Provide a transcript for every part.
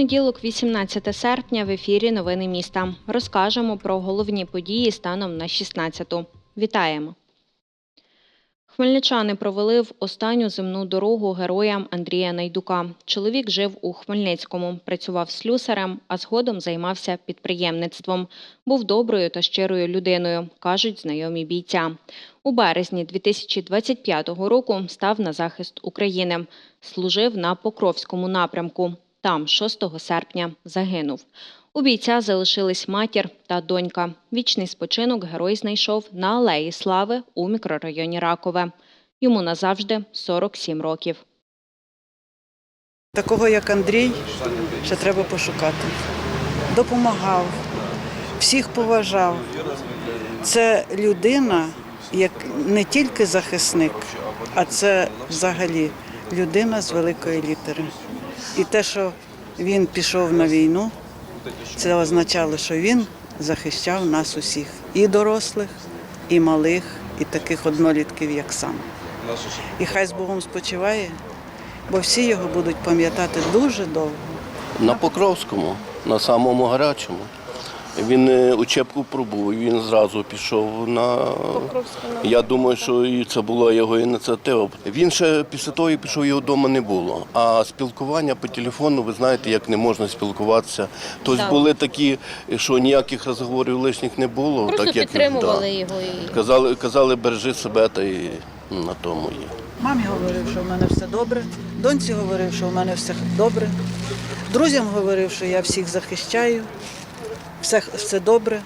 Понеділок, 18 серпня, в ефірі Новини міста. Розкажемо про головні події станом на 16-ту. Вітаємо! Хмельничани провели в останню земну дорогу героям Андрія Найдука. Чоловік жив у Хмельницькому, працював слюсарем, а згодом займався підприємництвом. Був доброю та щирою людиною, кажуть знайомі бійця. У березні 2025 року став на захист України. Служив на Покровському напрямку. Там 6 серпня загинув. У бійця залишились матір та донька. Вічний спочинок герой знайшов на Алеї Слави у мікрорайоні Ракове. Йому назавжди 47 років. Такого, як Андрій, ще треба пошукати. Допомагав, всіх поважав. Це людина, як не тільки захисник, а це взагалі людина з великої літери. І те, що він пішов на війну, це означало, що він захищав нас усіх, і дорослих, і малих, і таких однолітків, як сам. І хай з Богом спочиває, бо всі його будуть пам'ятати дуже довго. На Покровському, на самому гарячому. Він е, учебку пробув, він зразу пішов на. Я думаю, що і це була його ініціатива. Він ще після того, пішов, його вдома не було. А спілкування по телефону, ви знаєте, як не можна спілкуватися. Тобто були такі, що ніяких розговорів лишніх не було. Просто так, як, підтримували да. його і Казали, казали, бережи себе та і на тому є. Мамі говорив, що в мене все добре. Доньці говорив, що в мене все добре. Друзям говорив, що я всіх захищаю, все, все добре.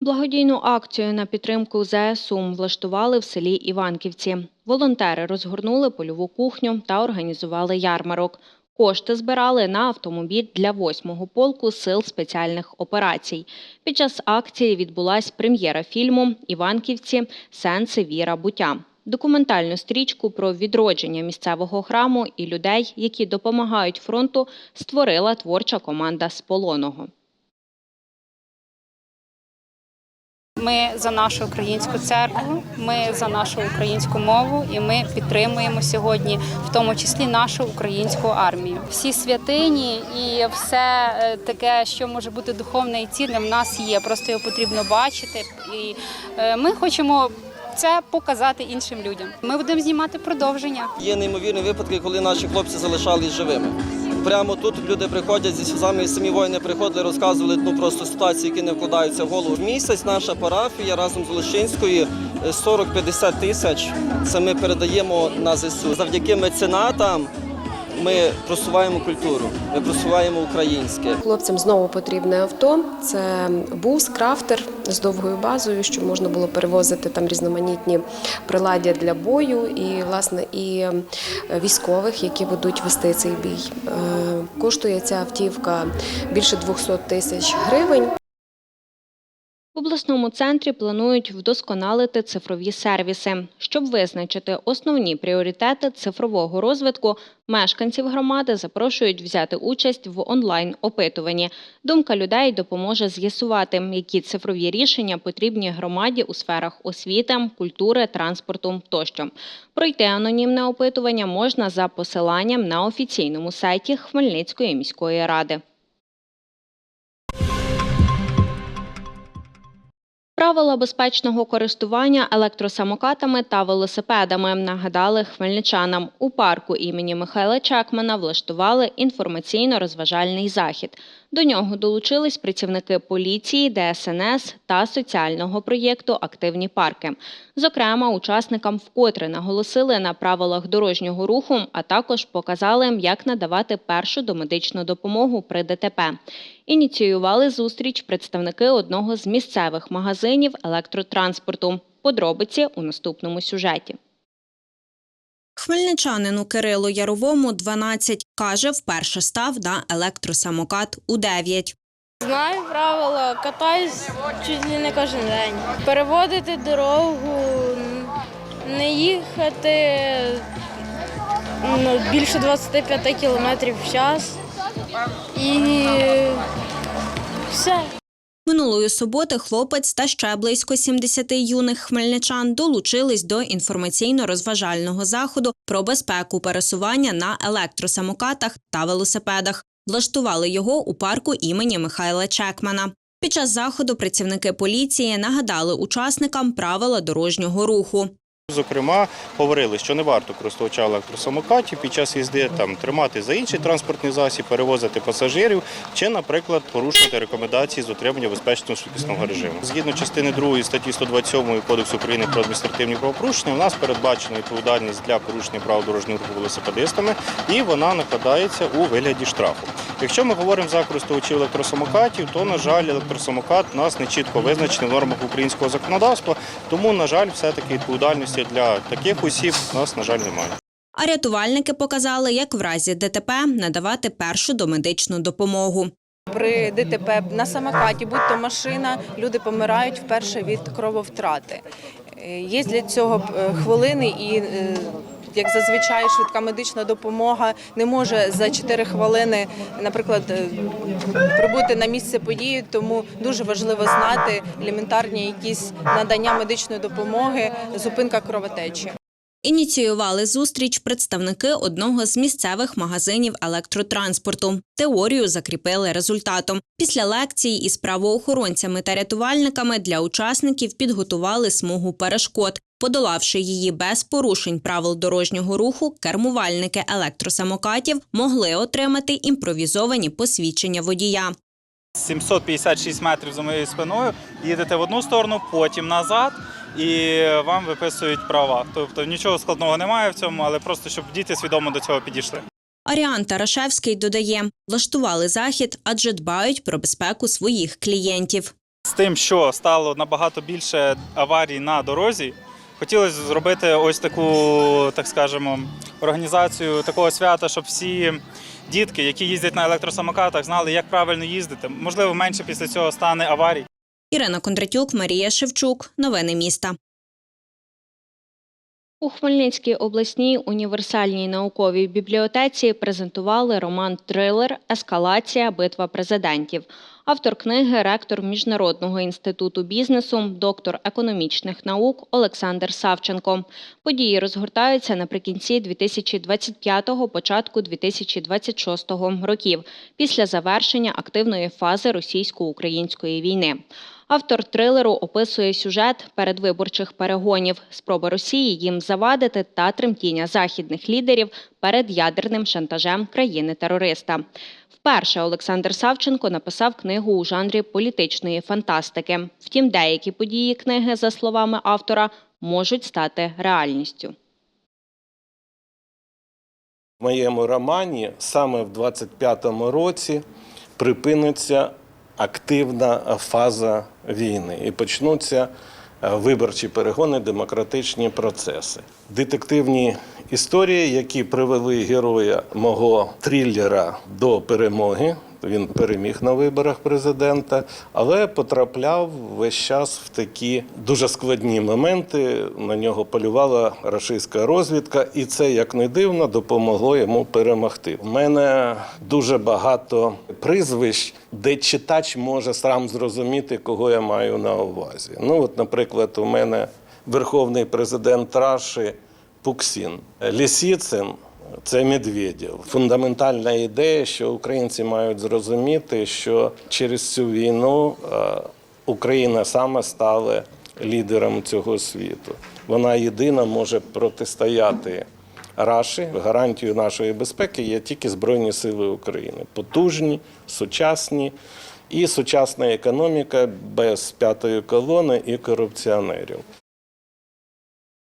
Благодійну акцію на підтримку ЗСУ влаштували в селі Іванківці. Волонтери розгорнули польову кухню та організували ярмарок. Кошти збирали на автомобіль для 8-го полку сил спеціальних операцій. Під час акції відбулась прем'єра фільму Іванківці Сенси Віра Буття. Документальну стрічку про відродження місцевого храму і людей, які допомагають фронту, створила творча команда з полоного. Ми за нашу українську церкву, ми за нашу українську мову, і ми підтримуємо сьогодні, в тому числі нашу українську армію. Всі святині і все е, таке, що може бути духовне і цінне, в нас є. Просто його потрібно бачити. І е, ми хочемо це показати іншим людям. Ми будемо знімати продовження. Є неймовірні випадки, коли наші хлопці залишались живими. Прямо тут люди приходять зі сльозами, самі воїни приходили, розказували ну просто ситуації, які не вкладаються в голову. Місяць наша парафія разом з Лощинською 40-50 тисяч. Це ми передаємо на ЗСУ. Завдяки меценатам ми просуваємо культуру, ми просуваємо українське. Хлопцям знову потрібне авто. Це бус, крафтер з довгою базою, щоб можна було перевозити там різноманітні приладдя для бою, і власне і е, військових, які будуть вести цей бій. Е, Коштує ця автівка більше 200 тисяч гривень. В обласному центрі планують вдосконалити цифрові сервіси. Щоб визначити основні пріоритети цифрового розвитку, мешканців громади запрошують взяти участь в онлайн-опитуванні. Думка людей допоможе з'ясувати, які цифрові рішення потрібні громаді у сферах освіти, культури, транспорту тощо. Пройти анонімне опитування можна за посиланням на офіційному сайті Хмельницької міської ради. Правила безпечного користування електросамокатами та велосипедами нагадали хмельничанам. У парку імені Михайла Чекмана влаштували інформаційно-розважальний захід. До нього долучились працівники поліції, ДСНС та соціального проєкту Активні парки. Зокрема, учасникам вкотре наголосили на правилах дорожнього руху, а також показали, як надавати першу домедичну допомогу при ДТП. Ініціювали зустріч представники одного з місцевих магазинів електротранспорту. Подробиці у наступному сюжеті. Хмельничанину Кирилу Яровому 12. Каже, вперше став на електросамокат у 9. знаю правила, катаюсь чуть ли не кожен день. Переводити дорогу, не їхати ну, більше 25 км в час. І все. Минулої суботи хлопець та ще близько 70 юних хмельничан долучились до інформаційно-розважального заходу про безпеку пересування на електросамокатах та велосипедах. Влаштували його у парку імені Михайла Чекмана. Під час заходу працівники поліції нагадали учасникам правила дорожнього руху. Зокрема, говорили, що не варто користувача електросамокатів під час їзди там тримати за інший транспортний засіб, перевозити пасажирів чи, наприклад, порушувати рекомендації з дотримання безпечного швидкісного режиму. Згідно частини 2 статті 127 Кодексу України про адміністративні правопорушення, у нас передбачена відповідальність для порушення правил дорожнього руху велосипедистами, і вона накладається у вигляді штрафу. Якщо ми говоримо за користувачів електросамокатів, то на жаль, електросамокат у нас не чітко визначений в нормах українського законодавства, тому на жаль, все-таки відповідальності для таких осіб у нас, на жаль, немає. А рятувальники показали, як в разі ДТП надавати першу домедичну допомогу. При ДТП на самокаті, будь-то машина, люди помирають вперше від крововтрати. Е, Є для цього е, хвилини і. Як зазвичай швидка медична допомога не може за 4 хвилини, наприклад, е, прибути на місце події, тому дуже важливо знати елементарні якісь надання медичної допомоги, зупинка кровотечі. Ініціювали зустріч представники одного з місцевих магазинів електротранспорту. Теорію закріпили результатом. Після лекції із правоохоронцями та рятувальниками для учасників підготували смугу перешкод. Подолавши її без порушень правил дорожнього руху, кермувальники електросамокатів могли отримати імпровізовані посвідчення водія. 756 метрів за моєю спиною, їдете в одну сторону, потім назад, і вам виписують права. Тобто нічого складного немає в цьому, але просто щоб діти свідомо до цього підійшли. Аріан Тарашевський додає, влаштували захід, адже дбають про безпеку своїх клієнтів. З тим, що стало набагато більше аварій на дорозі, хотілося зробити ось таку, так скажемо, організацію такого свята, щоб всі дітки, які їздять на електросамокатах, знали, як правильно їздити. Можливо, менше після цього стане аварій. Ірина Кондратюк, Марія Шевчук. Новини міста. У Хмельницькій обласній універсальній науковій бібліотеці презентували роман Трилер Ескалація битва президентів. Автор книги ректор Міжнародного інституту бізнесу, доктор економічних наук Олександр Савченко. Події розгортаються наприкінці 2025-го, початку 2026 років, після завершення активної фази російсько-української війни. Автор трилеру описує сюжет передвиборчих перегонів, спроби Росії їм завадити та тремтіння західних лідерів перед ядерним шантажем країни-терориста. Вперше Олександр Савченко написав книгу у жанрі політичної фантастики. Втім, деякі події книги, за словами автора, можуть стати реальністю. В моєму романі саме в 25-му році припиниться активна фаза війни і почнуться е, виборчі перегони, демократичні процеси. Детективні історії, які привели героя мого трилера до перемоги. Він переміг на виборах президента, але потрапляв весь час в такі дуже складні моменти. На нього полювала рашистська розвідка, і це, як не дивно, допомогло йому перемогти. У мене дуже багато прізвищ, де читач може сам зрозуміти, кого я маю на увазі. Ну, от, наприклад, у мене верховний президент Раші Пуксін, Лісіцин. Це Медведєв. Фундаментальна ідея, що українці мають зрозуміти, що через цю війну е, Україна саме стала лідером цього світу. Вона єдина може протистояти Раші. Гарантією нашої безпеки є тільки Збройні Сили України. Потужні, сучасні і сучасна економіка без п'ятої колони і корупціонерів.